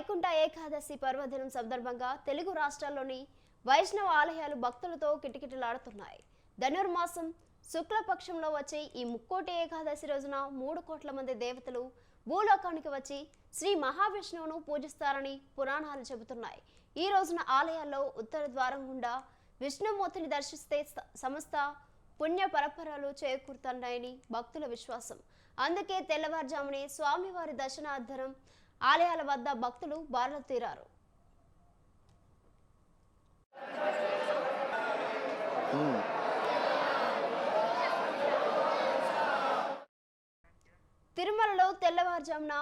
వైకుంఠ ఏకాదశి పర్వదినం సందర్భంగా తెలుగు రాష్ట్రాల్లోని వైష్ణవ ఆలయాలు భక్తులతో కిటకిటలాడుతున్నాయి. ధనుర్మాసం శుక్లపక్షంలో వచ్చే ఈ ముక్కోటి ఏకాదశి రోజున మూడు కోట్ల మంది దేవతలు భూలోకానికి వచ్చి శ్రీ మహావిష్ణువును పూజిస్తారని పురాణాలు చెబుతున్నాయి. ఈ రోజున ఆలయాల్లో ఉత్తర ద్వారం గుండా విష్ణుమూర్తిని దర్శిస్తే సమస్త పుణ్య పరపరాలు చేకూరుతున్నాయని భక్తుల విశ్వాసం. అందుకే తెల్లవారుజామునే స్వామివారి దర్శనార్థనం ఆలయాల వద్ద భక్తులు బారులు తీరారు. తిరుమలలో తెల్లవారుజామున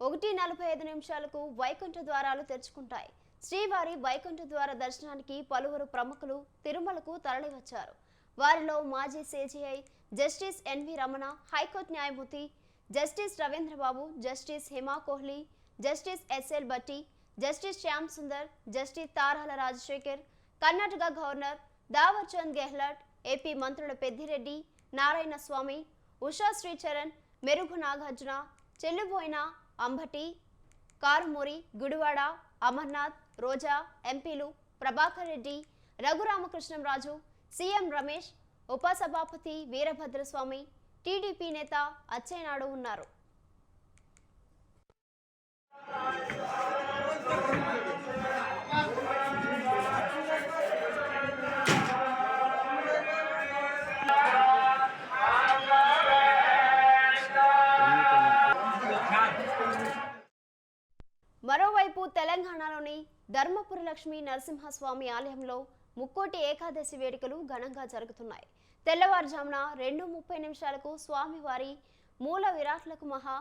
ఒకటి నలభై ఐదు నిమిషాలకు వైకుంఠ ద్వారాలు తెరుచుకుంటాయి. శ్రీవారి వైకుంఠ ద్వార దర్శనానికి పలువురు ప్రముఖులు తిరుమలకు తరలివచ్చారు. వారిలో మాజీ CJI justice NV Ramana high court న్యాయమూర్తి justice Ravindrababu justice Hima Kohli justice SL Bhatti justice Shyam Sundar justice Tarala Rajasekhar Karnataka governor Thawar Chand Gehlot AP మంత్రుల పెద్దిరెడ్డి నారాయణ స్వామి ఉషా శ్రీచరణ్ మెరుగు నాగార్జున చెల్లుబోయిన అంబటి కారుమూరి గుడివాడ అమర్నాథ్ రోజా ఎంపీలు ప్రభాకర్ రెడ్డి రఘురామకృష్ణంరాజు సీఎం రమేష్ ఉపసభాపతి వీరభద్రస్వామి టీడీపీ నేత అచ్చెన్నాయుడు ఉన్నారు. మరోవైపు తెలంగాణలోని ధర్మపురి లక్ష్మీ నరసింహస్వామి ఆలయంలో ముక్కోటి ఏకాదశి వేడుకలు ఘనంగా జరుగుతున్నాయి. తెల్లవారుజామున రెండు ముప్పై నిమిషాలకు స్వామివారి మూల విరాట్లకు మహా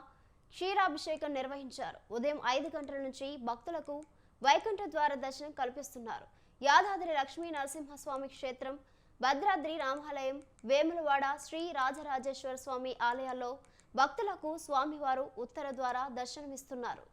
క్షీరాభిషేకం నిర్వహించారు. ఉదయం ఐదు గంటల నుంచి భక్తులకు వైకుంఠ ద్వార దర్శనం కల్పిస్తున్నారు. యాదాద్రి లక్ష్మీ నరసింహస్వామి క్షేత్రం భద్రాద్రి రామాలయం వేములవాడ శ్రీ రాజరాజేశ్వర స్వామి ఆలయాల్లో భక్తులకు స్వామివారు ఉత్తర ద్వారా దర్శనమిస్తున్నారు.